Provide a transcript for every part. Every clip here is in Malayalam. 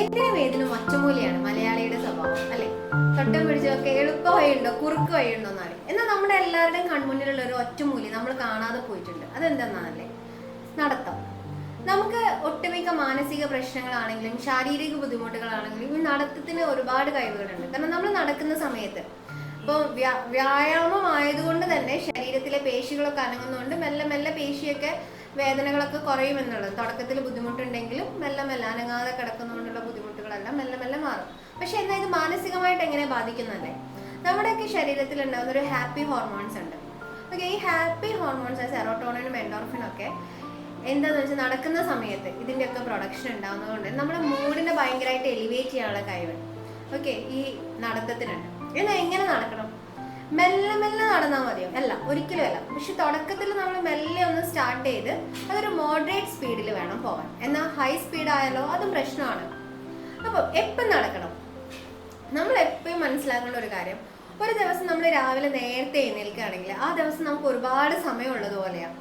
എന്തിനും ഏതിനും ഒറ്റമൂലിയാണ് മലയാളിയുടെ സ്വഭാവം അല്ലെ? തൊട്ടം പിടിച്ചൊക്കെ എളുപ്പ വഴിയുണ്ടോ കുറുക്ക് വഴിയുണ്ടോ എന്നാലും എന്നാൽ നമ്മുടെ എല്ലാവരുടെയും കൺമുന്നിലുള്ള ഒരു ഒറ്റമൂലി നമ്മൾ കാണാതെ പോയിട്ടുണ്ട്. അതെന്തെന്നാണല്ലേ? നടത്തം. നമുക്ക് ഒട്ടുമിക്ക മാനസിക പ്രശ്നങ്ങളാണെങ്കിലും ശാരീരിക ബുദ്ധിമുട്ടുകളാണെങ്കിലും ഈ നടത്തത്തിന് ഒരുപാട് കഴിവുകളുണ്ട്. കാരണം നമ്മൾ നടക്കുന്ന സമയത്ത് ഇപ്പോൾ വ്യാ വ്യായാമം ആയതുകൊണ്ട് തന്നെ ശരീരത്തിലെ പേശികളൊക്കെ അനങ്ങുന്നതുകൊണ്ട് മെല്ലെ മെല്ലെ പേശിയൊക്കെ വേദനകളൊക്കെ കുറയുമെന്നുള്ളത്. തുടക്കത്തിൽ ബുദ്ധിമുട്ടുണ്ടെങ്കിലും മെല്ലെ മെല്ലെ അനങ്ങാതെ കിടക്കുന്നതുകൊണ്ടുള്ള ബുദ്ധിമുട്ടുകളെല്ലാം മെല്ലെ മെല്ലെ മാറും. പക്ഷെ എന്നാൽ ഇത് മാനസികമായിട്ട് എങ്ങനെ ബാധിക്കുന്നതല്ലേ? നമ്മുടെയൊക്കെ ശരീരത്തിൽ ഉണ്ടാകുന്ന ഒരു ഹാപ്പി ഹോർമോൺസ് ഉണ്ട്. ഓക്കെ ഈ ഹാപ്പി ഹോർമോൺസ് സെറോട്ടോണിനും എൻഡോർഫിനും ഒക്കെ എന്താന്ന് വെച്ചാൽ നടക്കുന്ന സമയത്ത് ഇതിന്റെയൊക്കെ പ്രൊഡക്ഷൻ ഉണ്ടാകുന്നതുകൊണ്ട് നമ്മുടെ മൂഡിനെ ഭയങ്കരമായിട്ട് എലിവേറ്റ് ചെയ്യാനുള്ള കഴിവ്. ഓക്കെ ഈ നടത്തത്തിനുണ്ട്. എന്നാൽ എങ്ങനെ നടക്കണം? മെല്ലെ മെല്ലെ നടന്നാൽ മതിയോ? അല്ല ഒരിക്കലും അല്ല. പക്ഷെ തുടക്കത്തിൽ നമ്മൾ മെല്ലെ ഒന്ന് സ്റ്റാർട്ട് ചെയ്ത് അതൊരു മോഡറേറ്റ് സ്പീഡിൽ വേണം പോകാൻ. എന്നാൽ ഹൈ സ്പീഡ് ആയാലോ അതും പ്രശ്നമാണ്. അപ്പോൾ എപ്പം നടക്കണം? നമ്മൾ എപ്പോഴും മനസ്സിലാക്കേണ്ട ഒരു കാര്യം ഒരു ദിവസം നമ്മൾ രാവിലെ നേരത്തെ എഴുന്നേൽക്കുകയാണെങ്കിൽ ആ ദിവസം നമുക്ക് ഒരുപാട് സമയമുള്ളത് പോലെയാണ്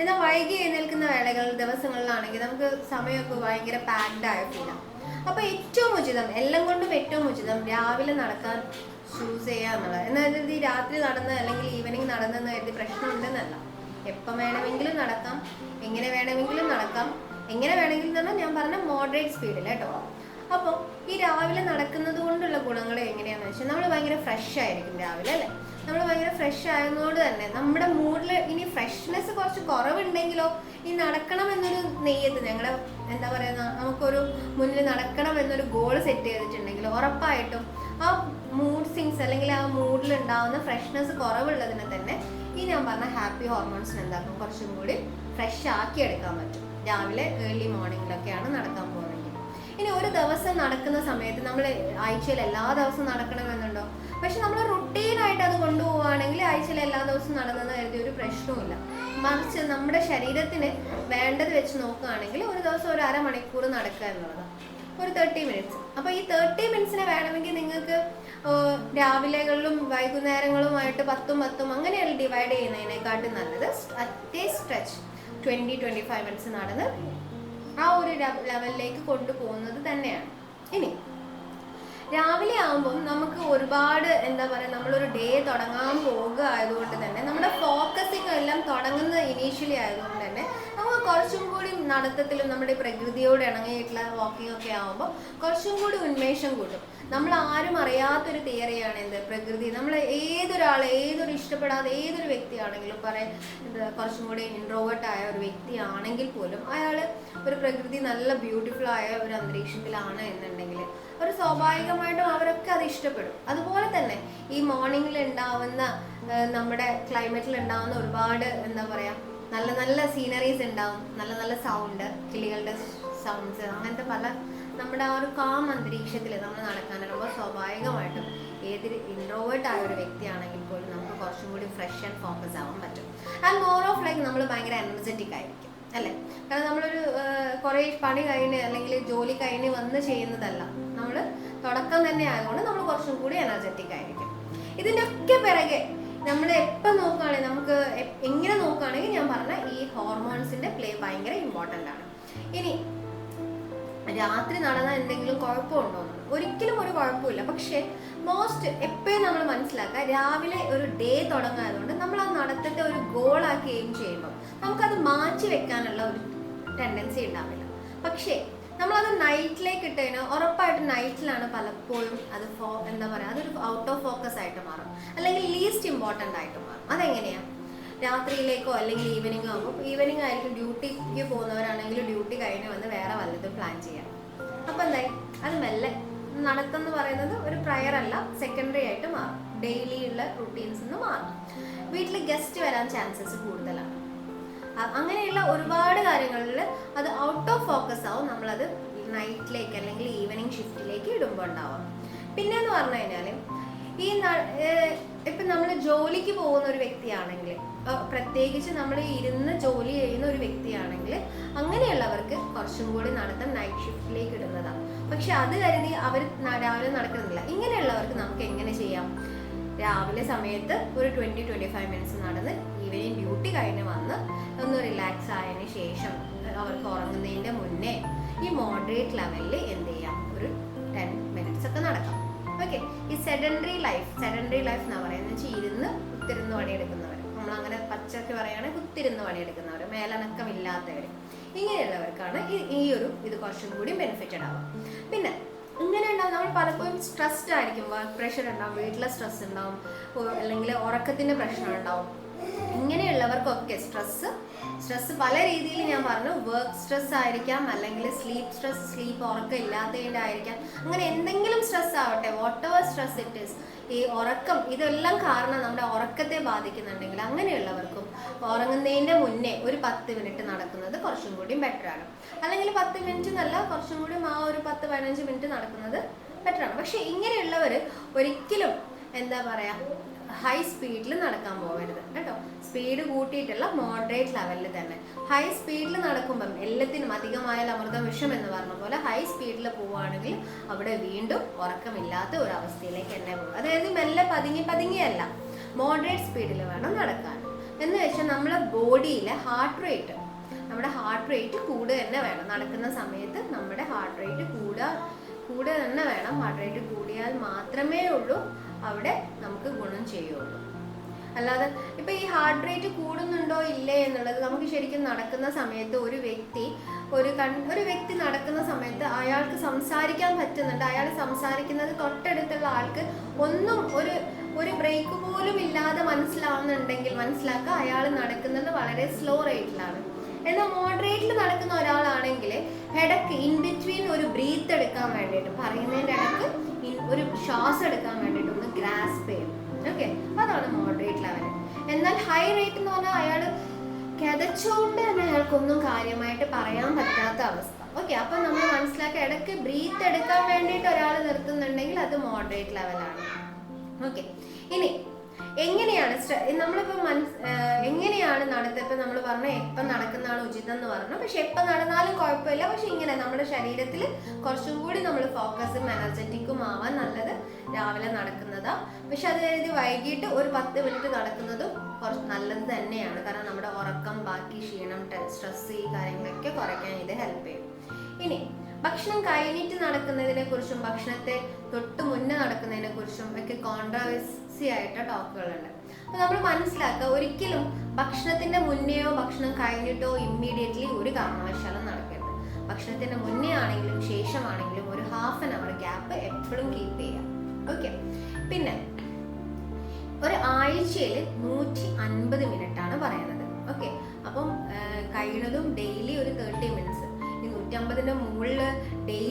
എന്നാൽ വൈകി എഴുന്നേൽക്കുന്ന വേളകൾ ദിവസങ്ങളിലാണെങ്കിൽ നമുക്ക് സമയമൊക്കെ ഭയങ്കര പാക്ഡ് ആയ ഫീലാണ് അപ്പോൾ ഏറ്റവും ഉചിതം എല്ലാം കൊണ്ടും ഏറ്റവും ഉചിതം രാവിലെ നടക്കാൻ ചൂസ് ചെയ്യുക എന്നുള്ളത്. എന്നാൽ ഈ രാത്രി നടന്ന് അല്ലെങ്കിൽ ഈവനിങ് നടന്നെന്ന് കരുതി പ്രശ്നമുണ്ടെന്നല്ല. എപ്പം വേണമെങ്കിലും നടക്കാം എങ്ങനെ വേണമെങ്കിലും നടക്കാം എങ്ങനെ വേണമെങ്കിലും എന്ന് പറഞ്ഞാൽ ഞാൻ പറഞ്ഞ മോഡറേറ്റ് സ്പീഡിൽ കേട്ടോ. അപ്പോൾ ഈ രാവിലെ നടക്കുന്നത് കൊണ്ടുള്ള ഗുണങ്ങൾ എങ്ങനെയാണെന്ന് വെച്ചാൽ നമ്മൾ ഭയങ്കര ഫ്രഷ് ആയിരിക്കും രാവിലെ അല്ലേ? നമ്മൾ ഭയങ്കര ഫ്രഷ് ആയതുകൊണ്ട് തന്നെ നമ്മുടെ മൂഡിൽ ഇനി ഫ്രഷ്നെസ് കുറച്ച് കുറവുണ്ടെങ്കിലോ ഈ നടക്കണം എന്നൊരു നെയ്യത്ത് ഞങ്ങളുടെ എന്താ പറയുക നമുക്കൊരു മുന്നിൽ നടക്കണം എന്നൊരു ഗോൾ സെറ്റ് ചെയ്തിട്ടുണ്ടെങ്കിൽ ഉറപ്പായിട്ടും ആ മൂഡ് സിങ്സ് അല്ലെങ്കിൽ ആ മൂഡിൽ ഉണ്ടാവുന്ന ഫ്രഷ്നെസ് കുറവുള്ളതിനെ തന്നെ ഈ ഞാൻ പറഞ്ഞ ഹാപ്പി ഹോർമോൺസിന് എന്താക്കും? കുറച്ചും കൂടി ഫ്രഷ് ആക്കി എടുക്കാൻ പറ്റും. രാവിലെ ഏർലി മോർണിംഗിലൊക്കെയാണ് നടക്കാൻ പോകുന്നത് ഇനി ഒരു ദിവസം നടക്കുന്ന സമയത്ത് നമ്മൾ ആഴ്ചയിൽ എല്ലാ ദിവസവും നടക്കണമെന്നുണ്ടോ? പക്ഷെ നമ്മൾ റുട്ടീനായിട്ട് അത് കൊണ്ടുപോവുകയാണെങ്കിൽ ആഴ്ചയിൽ എല്ലാ ദിവസവും നടന്നെന്ന് കരുതി ഒരു പ്രശ്നവുമില്ല. മറിച്ച് നമ്മുടെ ശരീരത്തിന് വേണ്ടത് വെച്ച് നോക്കുകയാണെങ്കിൽ ഒരു ദിവസം ഒരു അരമണിക്കൂർ നടക്കുക എന്നുള്ളത് ഒരു തേർട്ടി മിനിറ്റ്സ് അപ്പോൾ ഈ തേർട്ടി മിനിറ്റ്സിനെ വേണമെങ്കിൽ നിങ്ങൾക്ക് രാവിലെകളിലും വൈകുന്നേരങ്ങളുമായിട്ട് പത്തും പത്തും അങ്ങനെയല്ല ഡിവൈഡ് ചെയ്യുന്നതിനെക്കാട്ടും നല്ലത്. At a stretch twenty twenty five minutes നടന്ന് ആ ഒരു ലെവലിലേക്ക് കൊണ്ടുപോകുന്നത് തന്നെയാണ്. ഇനി രാവിലെ ആകുമ്പം നമുക്ക് ഒരുപാട് എന്താ പറയുക നമ്മളൊരു ഡേ തുടങ്ങാൻ പോകുക ആയതുകൊണ്ട് തന്നെ നമ്മുടെ ഫോക്കസിങ് എല്ലാം തുടങ്ങുന്നത് ഇനീഷ്യലി ആയതുകൊണ്ട് തന്നെ നമുക്ക് കുറച്ചും കൂടി നടത്തത്തിലും നമ്മുടെ പ്രകൃതിയോട് ഇണങ്ങിയിട്ടുള്ള വാക്കിംഗ് ഒക്കെ ആകുമ്പോൾ കുറച്ചും കൂടി ഉന്മേഷം കൂട്ടും. നമ്മൾ ആരും അറിയാത്തൊരു തിയറിയാണ് എന്ത്? പ്രകൃതി. നമ്മൾ ഏതൊരാൾ ഏതൊരു ഇഷ്ടപ്പെടാതെ ഏതൊരു വ്യക്തിയാണെങ്കിലും പറയാം എന്താ കുറച്ചും കൂടി ഇൻട്രോവേർട്ട് ആയ ഒരു വ്യക്തിയാണെങ്കിൽ പോലും അയാൾ ഒരു പ്രകൃതി നല്ല ബ്യൂട്ടിഫുൾ ആയ ഒരു അന്തരീക്ഷത്തിലാണ് എന്നുണ്ടെങ്കിൽ ഒരു സ്വാഭാവികമായിട്ടും അവരൊക്കെ അത് ഇഷ്ടപ്പെടും. അതുപോലെ തന്നെ ഈ മോർണിംഗിൽ ഉണ്ടാവുന്ന നമ്മുടെ ക്ലൈമറ്റിൽ ഉണ്ടാവുന്ന ഒരുപാട് എന്താ പറയാ നല്ല നല്ല സീനറീസ് ഉണ്ടാവും. നല്ല നല്ല സൗണ്ട് കിളികളുടെ സൗണ്ട്സ് അങ്ങനത്തെ പല നമ്മുടെ ആ ഒരു കാം അന്തരീക്ഷത്തിൽ നമ്മൾ നടക്കാനിടുമ്പോൾ സ്വാഭാവികമായിട്ടും ഏതൊരു ഇൻട്രോവേർട്ട് ആയ ഒരു വ്യക്തിയാണെങ്കിൽ പോലും നമുക്ക് കുറച്ചും കൂടി ഫ്രഷ് ആൻഡ് ഫോക്കസ് ആവാൻ പറ്റും. ആൻഡ് മോർ ഓഫ് ലൈക്ക് നമ്മൾ ഭയങ്കര എനർജറ്റിക് ആയിരിക്കും അല്ലേ? കാരണം നമ്മളൊരു കുറേ പണി കഴിഞ്ഞ് അല്ലെങ്കിൽ ജോലി കഴിഞ്ഞ് വന്ന് ചെയ്യുന്നതല്ല. നമ്മൾ തുടക്കം തന്നെ ആയതുകൊണ്ട് നമ്മൾ കുറച്ചും കൂടി എനർജറ്റിക് ആയിരിക്കും. ഇതിന്റെയൊക്കെ പിറകെ നമ്മൾ എപ്പോൾ നോക്കുകയാണെങ്കിൽ നമുക്ക് എങ്ങനെ നോക്കുകയാണെങ്കിൽ ഞാൻ പറഞ്ഞ ഈ ഹോർമോൺസിന്റെ പ്ലേ ഭയങ്കര ഇമ്പോർട്ടന്റ് ആണ്. ഇനി രാത്രി നടന്നാൽ എന്തെങ്കിലും കുഴപ്പമുണ്ടോ? ഒരിക്കലും ഒരു കുഴപ്പമില്ല. പക്ഷേ മോസ്റ്റ് എപ്പോഴും നമ്മൾ മനസ്സിലാക്കുക രാവിലെ ഒരു ഡേ തുടങ്ങായതുകൊണ്ട് നമ്മൾ ആ നടത്തത്തെ ഒരു ഗോളാക്കി എയിം ചെയ്യുമ്പോൾ നമുക്കത് മാറ്റി വെക്കാനുള്ള ഒരു ടെൻഡൻസി ഉണ്ടാവില്ല. പക്ഷേ നമ്മളത് നൈറ്റിലേക്ക് ഇട്ട് കഴിഞ്ഞാൽ ഉറപ്പായിട്ടും നൈറ്റിലാണ് പലപ്പോഴും അത് ഫോ എന്താ പറയുക അതൊരു ഔട്ട് ഓഫ് ഫോക്കസ് ആയിട്ട് മാറും. അല്ലെങ്കിൽ ലീസ്റ്റ് ഇമ്പോർട്ടന്റ് ആയിട്ട് മാറും. അതെങ്ങനെയാണ് രാത്രിയിലേക്കോ അല്ലെങ്കിൽ ഈവനിങ്ങോ ആകുമ്പോൾ ഈവനിങ് ആയിരിക്കും ഡ്യൂട്ടിക്ക് പോകുന്നവരാണെങ്കിൽ ഡ്യൂട്ടി കഴിഞ്ഞ് വന്ന് വേറെ വല്ലതും പ്ലാൻ ചെയ്യാം. അപ്പോൾ എന്തായി? അത് മെല്ലെ. നടത്തം എന്ന് പറയുന്നത് ഒരു പ്രയർ അല്ല സെക്കൻഡറി ആയിട്ട് മാറും. ഡെയിലി ഉള്ള റുട്ടീൻസ് നിന്ന് മാറും. വീട്ടിൽ ഗസ്റ്റ് വരാൻ ചാൻസസ് കൂടുതലാണ്. അങ്ങനെയുള്ള ഒരുപാട് കാര്യങ്ങളിൽ അത് ഔട്ട് ഓഫ് ഫോക്കസ് ആവും. നമ്മളത് നൈറ്റിലേക്ക് അല്ലെങ്കിൽ ഈവനിങ് ഷിഫ്റ്റിലേക്ക് ഇടുമ്പോൾ ഉണ്ടാവും. പിന്നെ എന്ന് പറഞ്ഞു കഴിഞ്ഞാൽ ഈ ഇപ്പം നമ്മൾ ജോലിക്ക് പോകുന്ന ഒരു വ്യക്തിയാണെങ്കിൽ പ്രത്യേകിച്ച് നമ്മൾ ഇരുന്ന് ജോലി ചെയ്യുന്ന ഒരു വ്യക്തിയാണെങ്കിൽ അങ്ങനെയുള്ളവർക്ക് കുറച്ചും കൂടി നടത്തം നൈറ്റ് ഷിഫ്റ്റിലേക്ക് ഇടുന്നതാണ് പക്ഷെ അത് കരുതി അവർ രാവിലെ നടക്കുന്നില്ല. ഇങ്ങനെയുള്ളവർക്ക് നമുക്ക് എങ്ങനെ ചെയ്യാം? രാവിലെ സമയത്ത് ഒരു ട്വന്റി ട്വന്റി ഫൈവ് മിനിറ്റ്സ് നടന്ന് ഈവനിങ് ഡ്യൂട്ടി കഴിഞ്ഞ് വന്ന് ഒന്ന് റിലാക്സ് ആയതിനു ശേഷം അവർക്ക് ഉറങ്ങുന്നതിന്റെ മുന്നേ ഈ മോഡറേറ്റ് ലെവലിൽ എന്ത് ചെയ്യാം? ഒരു ടെൻ മിനിറ്റ്സ് ഒക്കെ നടക്കാം. ഓക്കെ ഈ സെഡൻഡറി ലൈഫ് സെഡൻഡറി ലൈഫ് എന്ന് പറയുന്നത് വെച്ചാൽ ഇരുന്ന് കുത്തിരുന്ന് പണിയെടുക്കുന്നവർ നമ്മളങ്ങനെ പച്ചക്ക് പറയുകയാണെങ്കിൽ കുത്തിരുന്ന് പണിയെടുക്കുന്നവർ മേലനക്കമില്ലാത്തവർ ഇങ്ങനെയുള്ളവർക്കാണ് ഈ ഒരു ഇത് കുറച്ചും കൂടി ബെനിഫിറ്റഡ് ആവുക. പിന്നെ ഇങ്ങനെ ഉണ്ടാവും നമ്മൾ പലപ്പോഴും സ്ട്രെസ്ഡ് ആയിരിക്കും. വർക്ക് പ്രഷർ ഉണ്ടാവും വീട്ടിലെ സ്ട്രെസ് ഉണ്ടാവും അല്ലെങ്കിൽ ഉറക്കത്തിന്റെ പ്രശ്നം ഉണ്ടാവും ഇങ്ങനെയുള്ളവർക്കൊക്കെ സ്ട്രെസ് സ്ട്രെസ് പല രീതിയിൽ ഞാൻ പറഞ്ഞു. വർക്ക് സ്ട്രെസ് ആയിരിക്കാം അല്ലെങ്കിൽ സ്ലീപ്പ് സ്ട്രെസ് സ്ലീപ്പ് ഉറക്കം ഇല്ലാത്തതിന്റെ ആയിരിക്കാം അങ്ങനെ എന്തെങ്കിലും സ്ട്രെസ് ആവട്ടെ whatever stress it is ഈ ഉറക്കം ഇതെല്ലാം കാരണം നമ്മുടെ ഉറക്കത്തെ ബാധിക്കുന്നുണ്ടെങ്കിൽ അങ്ങനെയുള്ളവർക്കും ഉറങ്ങുന്നതിന്റെ മുന്നേ ഒരു പത്ത് മിനിറ്റ് നടക്കുന്നത് കുറച്ചും കൂടി ബെറ്റർ ആണ്. അല്ലെങ്കിൽ പത്ത് മിനിറ്റ് എന്നല്ല കുറച്ചും കൂടി ആ ഒരു പത്ത് പതിനഞ്ച് മിനിറ്റ് നടക്കുന്നത് ബെറ്റർ ആണ്. പക്ഷെ ഇങ്ങനെയുള്ളവർ ഒരിക്കലും എന്താ പറയാ ഹൈ സ്പീഡിൽ നടക്കാൻ പോകരുത് കേട്ടോ? സ്പീഡ് കൂട്ടിയിട്ടുള്ള മോഡറേറ്റ് ലെവലിൽ തന്നെ. ഹൈ സ്പീഡിൽ നടക്കുമ്പം എല്ലാത്തിനും അധികമായ അമൃതം വിഷം എന്ന് പറഞ്ഞ പോലെ ഹൈ സ്പീഡിൽ പോവുകയാണെങ്കിൽ അവിടെ വീണ്ടും ഉറക്കമില്ലാത്ത ഒരു അവസ്ഥയിലേക്ക് തന്നെ പോകും. അതായത് മെല്ലെ പതുങ്ങി പതുങ്ങിയല്ല മോഡറേറ്റ് സ്പീഡിൽ വേണം നടക്കാൻ. എന്ന് വെച്ചാൽ നമ്മളെ ബോഡിയിലെ ഹാർട്ട് റേറ്റ് നമ്മുടെ ഹാർട്ട് റേറ്റ് കൂടുക തന്നെ വേണം. നടക്കുന്ന സമയത്ത് നമ്മുടെ ഹാർട്ട് റേറ്റ് കൂടുക കൂടുക തന്നെ വേണം ഹാർട്ട് റേറ്റ് കൂടിയാൽ മാത്രമേ ഉള്ളൂ. അവിടെ നമുക്ക് ഗുണം ചെയ്യുള്ളൂ. അല്ലാതെ ഇപ്പൊ ഈ ഹാർട്ട് റേറ്റ് കൂടുന്നുണ്ടോ ഇല്ലേ എന്നുള്ളത് നമുക്ക് ശരിക്കും നടക്കുന്ന സമയത്ത് ഒരു വ്യക്തി ഒരു കൺ ഒരു വ്യക്തി നടക്കുന്ന സമയത്ത് അയാൾക്ക് സംസാരിക്കാൻ പറ്റുന്നുണ്ട്. അയാൾ സംസാരിക്കുന്നത് തൊട്ടടുത്തുള്ള ആൾക്ക് ഒന്നും ഒരു ഒരു ബ്രേക്ക് പോലും ഇല്ലാതെ മനസ്സിലാവുന്നുണ്ടെങ്കിൽ മനസ്സിലാക്കുക അയാൾ നടക്കുന്നത് വളരെ സ്ലോ റേറ്റിലാണ് എന്നാൽ മോഡറേറ്റിൽ നടക്കുന്ന ഒരാളാണെങ്കിൽ ഇടയ്ക്ക് ഇൻ ബിറ്റ്വീൻ ഒരു ബ്രീത്ത് എടുക്കാൻ വേണ്ടിയിട്ട് പറയുന്നതിന്റെ ഇടയ്ക്ക് ഒരു ശ്വാസം എടുക്കാൻ വേണ്ടിയിട്ട് ഗ്രാസ്പ്. ചെയ്യും ഓക്കെ അതാണ് മോഡറേറ്റ് ലെവൽ എന്നാൽ ഹൈ റേറ്റ് എന്ന് പറഞ്ഞാൽ അയാൾ കിതച്ചുകൊണ്ട് തന്നെ അയാൾക്കൊന്നും കാര്യമായിട്ട് പറയാൻ പറ്റാത്ത അവസ്ഥ. ഓക്കെ അപ്പൊ നമ്മൾ മനസ്സിലാക്കുക ഇടയ്ക്ക് ബ്രീത്ത് എടുക്കാൻ വേണ്ടിയിട്ട് ഒരാൾ നിർത്തുന്നുണ്ടെങ്കിൽ അത് മോഡറേറ്റ് ലെവലാണ് ഓക്കെ ഇനി എങ്ങനെയാണ് നമ്മളിപ്പോ മനസ് എങ്ങനെയാണ് നടത്തുക ഇപ്പൊ നമ്മൾ പറഞ്ഞ എപ്പം നടക്കുന്നതാണ് ഉചിതം എന്ന് പറഞ്ഞു പക്ഷെ എപ്പം നടന്നാലും കുഴപ്പമില്ല. പക്ഷെ ഇങ്ങനെ നമ്മുടെ ശരീരത്തിൽ കുറച്ചും കൂടി നമ്മൾ ഫോക്കസും എനർജറ്റിക്കും ആവാൻ നല്ലത് രാവിലെ നടക്കുന്നതാ. പക്ഷെ അത് കഴിഞ്ഞ് വൈകിട്ട് ഒരു പത്ത് മിനിറ്റ് നടക്കുന്നതും കുറച്ച് നല്ലത് തന്നെയാണ്. കാരണം നമ്മുടെ ഉറക്കം ബാക്കി ക്ഷീണം സ്ട്രെസ് ഈ കാര്യങ്ങളൊക്കെ കുറയ്ക്കാൻ ഇത് ഹെൽപ്പ് ചെയ്യും. ഇനി ഭക്ഷണം കഴിഞ്ഞിട്ട് നടക്കുന്നതിനെ കുറിച്ചും ഭക്ഷണത്തെ തൊട്ട് മുന്നേ നടക്കുന്നതിനെ കുറിച്ചും ഒക്കെ കോൺട്രവേഴ്സി ആയിട്ട് ടോക്കുകളുണ്ട്. അപ്പൊ നമ്മൾ മനസ്സിലാക്കുക ഒരിക്കലും ഭക്ഷണത്തിന്റെ മുന്നെയോ ഭക്ഷണം കഴിഞ്ഞിട്ടോ ഇമ്മീഡിയറ്റ്ലി ഒരു കാരണവശാലും നടക്കരുത്. ഭക്ഷണത്തിന്റെ മുന്നേ ആണെങ്കിലും ശേഷമാണെങ്കിലും ഒരു ഹാഫ് ആൻ അവർ ഗ്യാപ്പ് എപ്പോഴും കീപ്പ് ചെയ്യാം ഓക്കെ പിന്നെ ഒരു ആഴ്ചയിൽ നൂറ്റി അൻപത് മിനിറ്റ് ആണ് പറയുന്നത്. ഓക്കെ അപ്പം കഴിയുന്നതും ഡെയിലി ഒരു തേർട്ടി മിനിറ്റ്സ് ഈ നൂറ്റമ്പതിന്റെ മുകളിൽ ഡെയിലി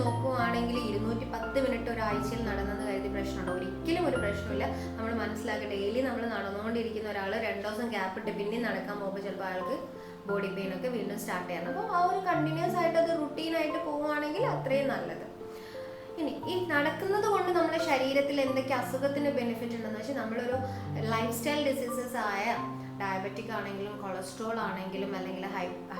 നോക്കുവാണെങ്കിൽ ഇരുന്നൂറ്റി പത്ത് മിനിറ്റ് ഒരാഴ്ചയിൽ നടന്നെന്ന് കരുതി പ്രശ്നമുണ്ടോ. ഒരിക്കലും ഒരു പ്രശ്നമില്ല. നമ്മൾ മനസ്സിലാക്കി ഡെയിലി നമ്മൾ നടന്നുകൊണ്ടിരിക്കുന്ന ഒരാൾ രണ്ട് ദിവസം ഗ്യാപ്പ് ഇട്ട് പിന്നെ നടക്കാൻ പോകുമ്പോൾ ചിലപ്പോൾ അയാൾക്ക് ബോഡി പെയിൻ ഒക്കെ വീണ്ടും സ്റ്റാർട്ട് ചെയ്യണം അപ്പോൾ ആ ഒരു കണ്ടിന്യൂസ് ആയിട്ട് അത് റുട്ടീനായിട്ട് പോവുകയാണെങ്കിൽ അത്രയും നല്ലത്. ഇനി ഈ നടക്കുന്നത് കൊണ്ട് നമ്മുടെ ശരീരത്തിൽ എന്തൊക്കെ അസുഖത്തിന് ബെനിഫിറ്റ് ഉണ്ടെന്ന് വെച്ചാൽ നമ്മളൊരു ലൈഫ് സ്റ്റൈൽ ഡിസീസസ് ആയ ഡയബറ്റിക് ആണെങ്കിലും കൊളസ്ട്രോൾ ആണെങ്കിലും അല്ലെങ്കിൽ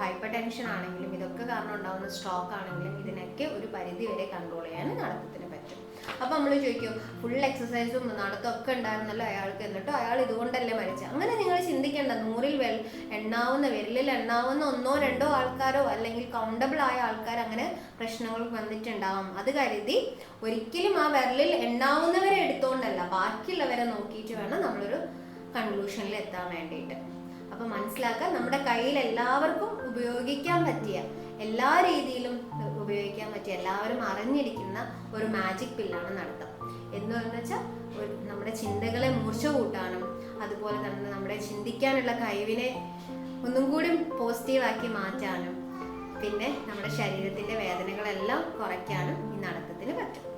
ഹൈപ്പർ ടെൻഷൻ ആണെങ്കിലും ഇതൊക്കെ കാരണം ഉണ്ടാകുന്ന സ്ട്രോക്ക് ആണെങ്കിലും ഇതിനൊക്കെ ഒരു പരിധി വരെ കൺട്രോൾ ചെയ്യാൻ നടത്തത്തിന് പറ്റും. അപ്പം നമ്മൾ ചോദിക്കും ഫുൾ എക്സസൈസും നടത്തമൊക്കെ ഉണ്ടായിരുന്നല്ലോ അയാൾക്ക്? എന്നിട്ടും അയാൾ ഇതുകൊണ്ടല്ലേ മരിച്ചത് അങ്ങനെ നിങ്ങൾ ചിന്തിക്കേണ്ട നൂറിൽ വെൽ എണ്ണാവുന്ന വിരലിൽ എണ്ണാവുന്ന ഒന്നോ രണ്ടോ ആൾക്കാരോ അല്ലെങ്കിൽ കൗണ്ടബിൾ ആയ ആൾക്കാർ അങ്ങനെ പ്രശ്നങ്ങൾ വന്നിട്ടുണ്ടാവും. അത് കരുതി ഒരിക്കലും ആ വിരലിൽ എണ്ണാവുന്നവരെ എടുത്തോണ്ടല്ല ബാക്കിയുള്ളവരെ നോക്കിയിട്ട് വേണം നമ്മളൊരു കൺക്ലൂഷനിൽ എത്താൻ വേണ്ടിയിട്ട്. അപ്പൊ മനസ്സിലാക്കുക നമ്മുടെ കയ്യിൽ എല്ലാവർക്കും ഉപയോഗിക്കാൻ പറ്റിയ എല്ലാ രീതിയിലും ഉപയോഗിക്കാൻ പറ്റിയ എല്ലാവരും അറിഞ്ഞിരിക്കുന്ന ഒരു മാജിക് പില്ലാണ് നടത്തം. എന്ന് വെച്ചാൽ നമ്മുടെ ചിന്തകളെ മൂർച്ച കൂട്ടാനും അതുപോലെ തന്നെ നമ്മുടെ ചിന്തിക്കാനുള്ള കഴിവിനെ ഒന്നും കൂടി പോസിറ്റീവാക്കി മാറ്റാനും പിന്നെ നമ്മുടെ ശരീരത്തിന്റെ വേദനകളെല്ലാം കുറയ്ക്കാനും ഈ നടത്തത്തിന് പറ്റും.